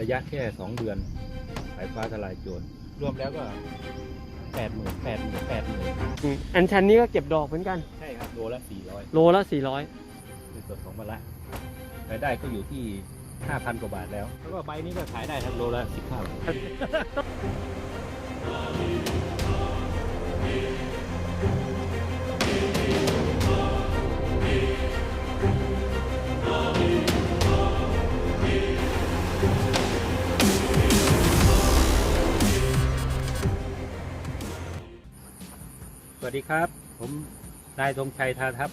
ระยะแค่สองเดือนสายฟ้าทลายโจรรวมแล้วก็แปดหมื่นแปดหมื่นแปดหมื่นอืมอันชันนี้ก็เก็บดอกเหมือนกัน ใช่ครับโลละสี่ร้อยโลละสี่ร้อยในส่วนของมะละรายได้ก็อยู่ที่ห้าพันกว่าบาทแล้ว แล้วก็ใบนี้ก็ขายได้ครับโลละสิบห้า วัสดีครับ ผมนายธงชัยทาทัพ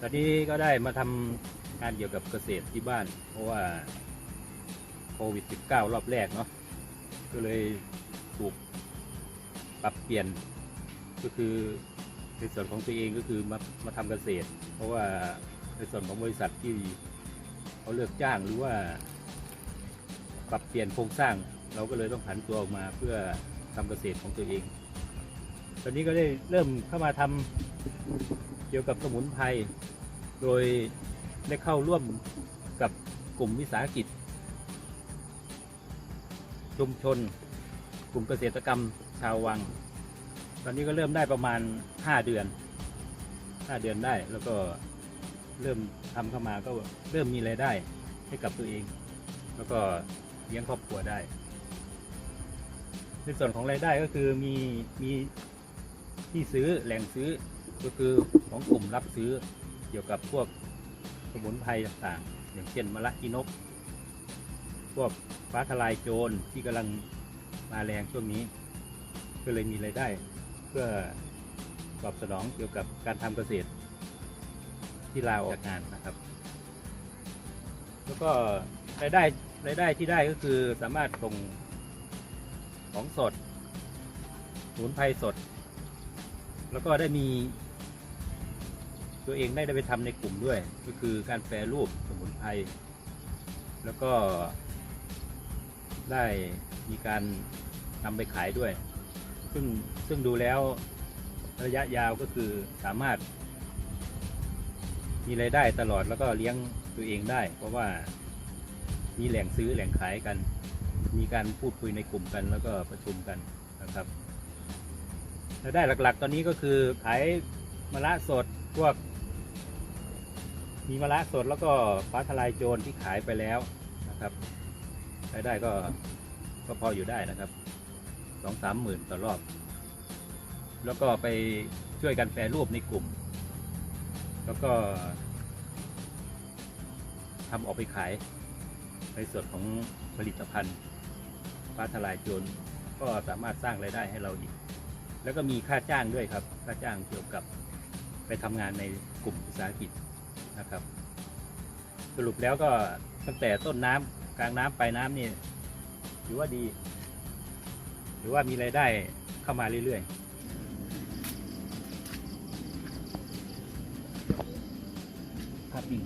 ตอนนี้ก็ได้มาทำงานเกี่ยวกับเกษตรที่บ้าน เพราะว่าโควิด -19 รอบแรกเนาะก็เลยถูกปรับเปลี่ยนก็คือในส่วนของตัวเองก็คือมามาทำเกษตร เพราะว่าในส่วนของบริษัทที่เขาเลือกจ้างหรือว่า ปรับเปลี่ยนโครงสร้าง เราก็เลยต้องผันตัวออกมาเพื่อทำเกษตรของตัวเอง ตอนนี้ก็ได้เริ่มเข้ามาทำเกี่ยวกับสมุนไพร โดยได้เข้าร่วมกับกลุ่มวิสาหกิจ ชุมชน กลุ่มเกษตรกรรมชาววัง ตอนนี้ก็เริ่มได้ประมาณ 5 เดือน 5 เดือนได้แล้วก็เริ่มทำเข้ามาก็เริ่มมีรายได้ให้กับตัวเอง แล้วก็เลี้ยงครอบครัวได้ ในส่วนของรายได้ก็คือมีมี ที่ซื้อแหล่งซื้อก็คือของกลุ่มรับซื้อเกี่ยวกับพวกสมุนไพรต่างๆ อย่างเช่นมะละกีนก พวกฟ้าทลายโจรที่กำลังมาแรงช่วงนี้ ก็เลยมีรายได้ เพื่อตอบสนองเกี่ยวกับการทำเกษตร ที่ลาออกจากงานนะครับ แล้วก็รายได้รายได้ที่ได้ก็คือสามารถส่งของสดสมุนไพรสด แล้วก็ได้มี ตัวเองได้ได้ไปทำในกลุ่มด้วย ก็คือการแปรรูปสมุนไพรแล้วก็ได้มีการนำไปขายด้วย ซึ่งซึ่งดูแล้วระยะยาวก็คือสามารถ มีรายได้ตลอดแล้วก็เลี้ยงตัวเองได้ เพราะว่ามีแหล่งซื้อแหล่งขายกัน มีการพูดคุยในกลุ่มกันแล้วก็ประชุมกันนะครับ รายได้หลักๆ ตอนนี้ก็คือขายมะระสดพวก มีมะระสดแล้วก็ฟ้าทลายโจรที่ขายไปแล้วนะครับรายได้ก็ก็พออยู่ได้นะครับสองสามหมื่นต่อรอบ แล้วก็ไปช่วยกันแปรรูปในกลุ่ม แล้วก็ทำออกไปขายในส่วนของผลิตภัณฑ์ฟ้าทลายโจรก็สามารถสร้างรายได้ให้เราอีก แล้วก็มีค่าจ้างด้วยครับ ค่าจ้างเกี่ยวกับไปทำงานในกลุ่มวิสาหกิจนะครับ สรุปแล้วก็ตั้งแต่ต้นน้ำกลางน้ำปลายน้ำนี่ถือว่าดีถือว่ามีรายได้เข้ามาเรื่อยๆภาพนิ่ง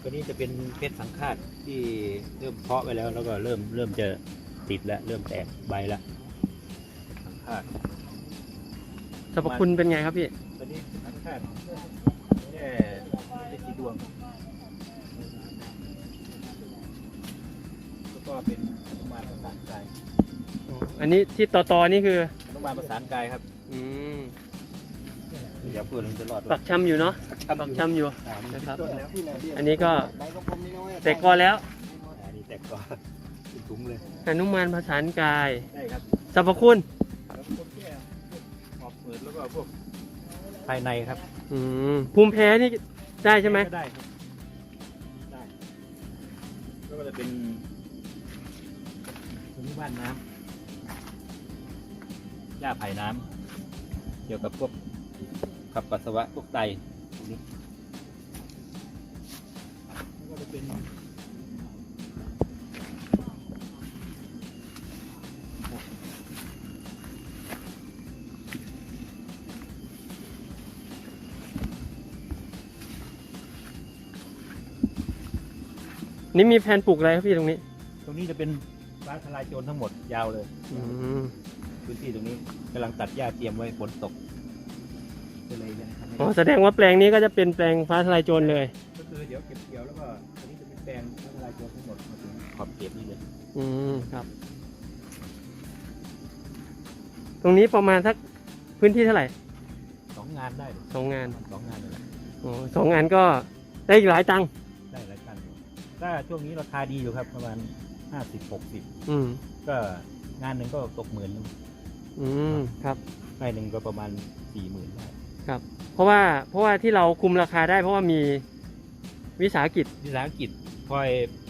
ตัวนี้จะเป็นเพชรสังฆาตที่เริ่มเพาะไปแล้ว แล้วก็เริ่มเริ่มจะติดแล้ว เริ่มแตกใบแล้วาตสรรพคุณเป็นไงครับพี่ ตัวนี้สังฆาตแค่เป็นสีดวง แล้วก็เป็นอนุมานประสานกายอันนี้ที่ต่อตอนี่คือ อนุมานประสานกายครับอืมอย่าพูดมันจะรอดปักชำอยู่เนาะครับปักชำอยู่อ่านี่นะครับต้นแล้วอันนี้ก็แต่กอแล้วอ่านี่แตกก็เป็นถุงเลยอนุมานภาษานกายได้ครับ สรรพคุณ ปิดแล้วก็พวกภายในครับอืมภูมิแพ้นี่ได้ใช่ไหมก็ได้ครับได้แล้วก็จะเป็นภูมิบ้านน้ำหญ้าไผ่น้ำเกี่ยวกับพวกขับปัสสาวะพวกไตพวกนี้ นี่มีแผนปลูกอะไรครับพี่ตรงนี้ตรงนี้จะเป็นฟ้าทลายโจรทั้งหมดยาวเลยอืมพื้นที่ตรงนี้กำลังตัดหญ้าเตรียมไว้ฝนตกก็เลยเนี่ยทำให้อ๋อแสดงว่าแปลงนี้ก็จะเป็นแปลงฟ้าทลายโจรเลย ก็คือเดี๋ยวเก็บเกี่ยวแล้วก็อันนี้จะเป็นแปลงฟ้าทลายโจรทั้งหมดมาถึงอืมครับ ตรงนี้ประมาณสักพื้นที่เท่าไหร่สองงานได้เลยสองงานสองงานเลยแหละ อ๋อสองงานก็ได้อีกหลายตังค์ได้หลายกัน ถ้าช่วงนี้ราคาดีอยู่ครับ ประมาณห้าสิบหกสิบอืมก็งานหนึ่งก็ตกหมื่นหนึ่งอืมครับไร่หนึ่งก็ประมาณสี่หมื่นได้ครับ เพราะว่าเพราะว่าที่เราคุมราคาได้ เพราะว่ามีวิสาหกิจวิสาหกิจคอย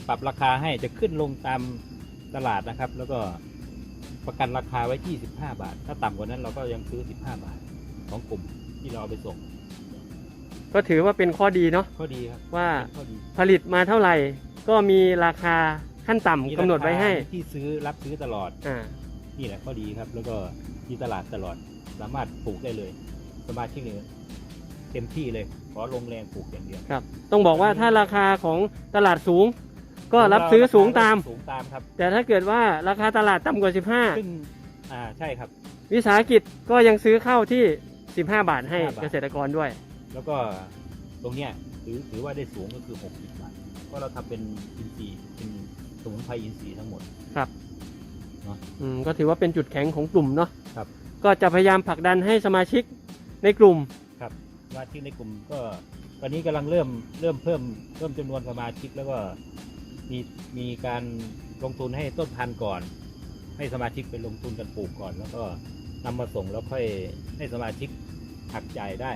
ปรับราคาให้จะขึ้นลงตามตลาดนะครับ แล้วก็ประกันราคาไว้ 25 บาท ถ้าต่ำกว่านั้นเราก็ยังซื้อ 15 บาทของกลุ่มที่เราเอาไปส่ง ก็ถือว่าเป็นข้อดีเนาะข้อดีครับว่าเป็นข้อดีผลิตมาเท่าไหร่ ก็มีราคาขั้นต่ำมีกำหนดไว้ให้ราคาที่ซื้อรับซื้อตลอด อ่านี่แหละข้อดีครับ แล้วก็ที่ตลาดตลอด สามารถปลูกได้เลย สมาชิกเนี่ยเต็มที่เลย ขอลงแรงปลูกอย่างเดียว ครับ ต้องบอกว่าถ้าราคาของตลาดสูง ก็รับซื้อสูงตาม สูงตามครับ แต่ถ้าเกิดว่าราคาตลาดต่ำกว่า ซึ่ง อ่า ใช่ครับ 15 วิสาหกิจก็ยังซื้อเข้าที่ 15 บาทให้15บาท เกษตรกรด้วย แล้วก็ตรงเนี้ยถือถือว่าได้สูงก็คือ 60 บาทเพราะเราทำเป็นอินทรีย์เป็นสมุนไพรอินทรีย์ทั้งหมดครับเนอะอืมก็ถือว่าเป็นจุดแข็งของกลุ่มเนาะครับ ก็จะพยายามผลักดันให้สมาชิกในกลุ่มครับสมาชิกในกลุ่มก็ตอนนี้กำลังเริ่มเริ่มเพิ่มเพิ่มจำนวนสมาชิกแล้วก็มีมีการลงทุนให้ต้นพันธุ์ก่อน ให้สมาชิกไปลงทุนกันปลูกก่อน แล้วก็นำมาส่งแล้วค่อยให้สมาชิกหักจ่ายได้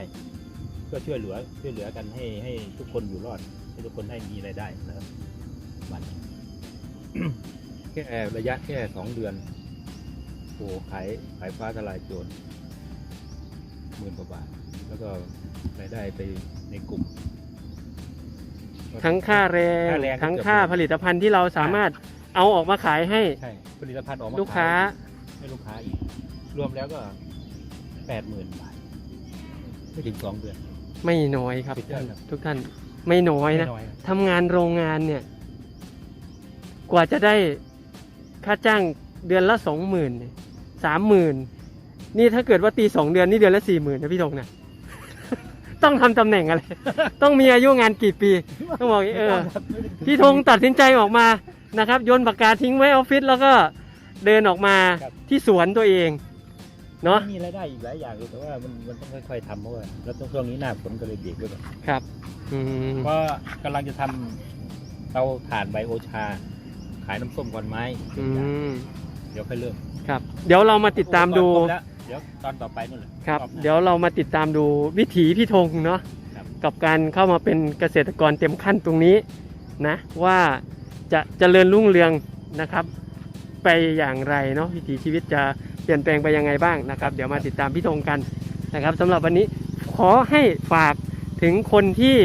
เพื่อช่วยเหลือช่วยเหลือกันให้ให้ทุกคนอยู่รอด ให้ทุกคนได้มีรายได้นะครับมันแค่ระยะแค่สองเดือนโอ้ขายขายฟ้าทลายโจรหมื่นกว่าบาท แล้วก็รายได้ไปในกลุ่ม ทั้งค่าแรง ค่าแรงทั้งค่าผลิตภัณฑ์ที่เราสามารถเอาออกมาขายให้ใช่ผลิตภัณฑ์ออกมาลูกค้าขยให้ลูกค้าอีก รวมแล้วก็แปดหมื่นบาทไม่ถึงสองเดือน ไม่น้อยครับ สุดยอดครับ ทุกท่านไม่น้อยนะไม่น้อยครับทำงานโรงงานเนี่ย กว่าจะได้ค่าจ้างเดือนละสองหมื่นสามหมื่นนี่ถ้าเกิดว่าตีสองเดือนนี่เดือนละสี่หมื่นนะพี่ธงนะ ต้องทำตำแหน่งอะไร ต้องมีอายุงานกี่ปี ต้องบอกอย่างนี้เออ พี่ธงตัดสินใจออกมานะครับโยนปากกาทิ้งไว้ออฟฟิศแล้วก็เดินออกมาครับ ที่สวนตัวเอง เนาะมีรายได้อีกหลายอย่างเลยแต่ว่ามันมันต้องค่อยๆทำเพราะว่าแล้วช่วงนี้หน้าฝนก็เลยเบรกไว้ก่อนครับ อืมเพราะกำลังจะทำเตาถ่านไบโอชา ขายน้ำส้มก่อนไม้อืมเดี๋ยวค่อยเริ่มครับ เดี๋ยวเรามาติดตามดูครบแล้วเดี๋ยวตอนต่อไปนู่นแหละครับอบหน้า เดี๋ยวเรามาติดตามดูวิถีพี่ธงเนาะครับ กับการเข้ามาเป็นเกษตรกรเต็มขั้นตรงนี้นะว่าจะจะเจริญรุ่งเรืองนะครับ ไปอย่างไรเนาะวิถีชีวิตจะ เปลี่ยนแปลงไปยังไงบ้างนะครับ เดี๋ยวมาติดตามพี่ธงกันนะครับสำหรับวันนี้ขอให้ฝากถึงคนที่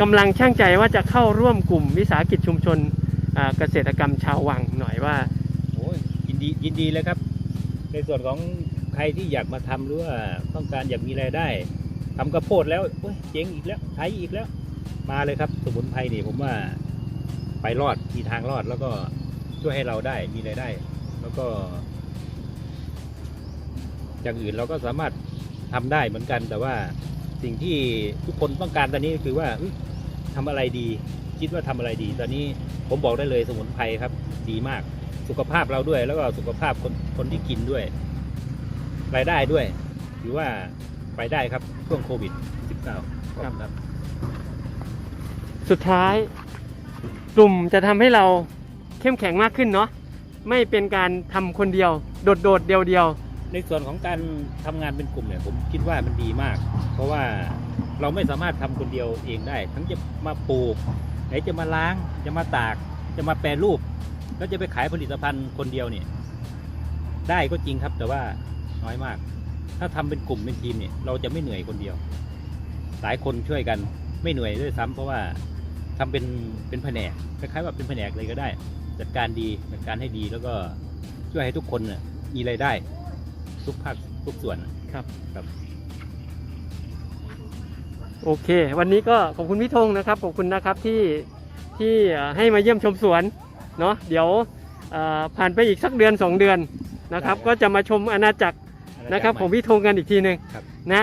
กำลังช่างใจว่าจะเข้าร่วมกลุ่มวิสาหกิจชุมชนเกษตรกรรมชาววังหน่อยว่าโอ้ยยินดียินดีเลยครับ ในส่วนของใครที่อยากมาทำหรือว่าต้องการอยากมีรายได้ทำกระโพดแล้วโอ้ยเจ๊งอีกแล้วใช้อีกแล้ว มาเลยครับ สมุนไพรนี่ผมว่าไปรอดมีทางรอดแล้วก็ช่วยให้เราได้มีรายได้ แล้วก็ อย่างอื่นเราก็สามารถทำได้เหมือนกัน แต่ว่าสิ่งที่ทุกคนต้องการตอนนี้คือว่าเฮ้ยทำอะไรดี คิดว่าทำอะไรดี ตอนนี้ผมบอกได้เลยสมุนไพรครับ ดีมาก สุขภาพเราด้วย แล้วก็สุขภาพคนคนที่กินด้วยรายได้ด้วยถือว่าไปได้ครับช่วงโควิด -19 ครับครับ สุดท้ายกลุ่มจะทำให้เราเข้มแข็งมากขึ้นเนาะไม่เป็นการทำคนเดียว โดดโดดเดียวเดียว ในส่วนของการทำงานเป็นกลุ่มเนี่ยผมคิดว่ามันดีมาก เพราะว่าเราไม่สามารถทำคนเดียวเองได้ ทั้งจะมาปลูก ไหนจะมาล้าง จะมาตาก จะมาแปรรูป แล้วจะไปขายผลิตภัณฑ์คนเดียวเนี่ยได้ก็จริงครับแต่ว่าน้อยมาก ถ้าทำเป็นกลุ่มเป็นทีมเนี่ยเราจะไม่เหนื่อยคนเดียว หลายคนช่วยกันไม่เหนื่อยด้วยซ้ำเพราะว่าทำเป็นเป็นแผนกคล้ายๆว่าเป็นแผนกเลยก็ได้ จัดการดีจัดการให้ดีแล้วก็ช่วยให้ทุกคนน่ะมีรายได้ ทุกภาคทุกส่วนๆครับครับ โอเค วันนี้ก็ขอบคุณพี่ธงนะครับขอบคุณนะครับที่ที่เอ่อให้มาเยี่ยมชมสวนเนาะเดี๋ยวเอ่อผ่านไปอีกสักเดือนสองเดือนนะครับได้ครับ ก็จะมาชมอาณาจักรนะครับของพี่ธงกันอีกทีหนึ่งครับนะ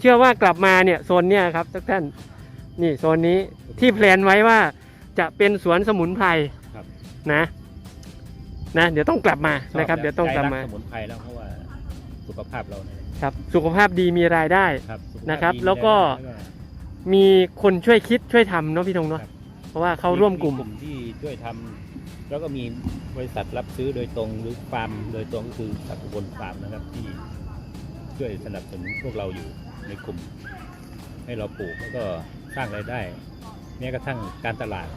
เชื่อว่ากลับมาเนี่ยโซนเนี่ยครับทุกท่านนี่โซนนี้ที่แพลนไว้ว่าจะเป็นสวนสมุนไพรครับนะนะ เดี๋ยวต้องกลับมาชนะครับแล้เดี๋ยวต้องกลับมาใจรัสมุนไพรแล้วเพราะว่า สุขภาพเราเนี่ยครับสุขภาพดีมีรายได้ ครับสุขภาพนะครับดีแล้วก็แล้วมีคนช่วยคิดช่วยทำเนาะพี่ธงเนาะครับเพราะว่าเขาร่วมกลุ่มที่ช่วยทำแล้วก็มีบริษัทรับซื้อโดยตรงหรือฟาร์มโดยตรงก็คือสัตว์อุบลฟาร์มนะครับ ที่ช่วยสนับสนุนพวกเราอยู่ในกลุ่ม ให้เราปลูกแล้วก็สร้างรายได้แม้กระทั่งการตลาด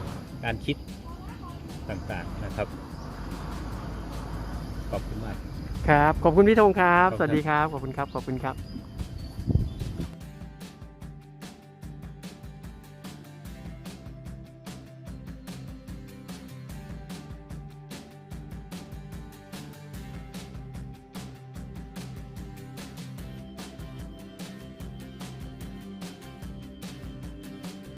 การคิดต่างๆนะครับขอบคุณมาก ครับ ขอบคุณพี่ธงครับขอบคุณสวัสดีครับ ขอบคุณครับ ขอบคุณครับ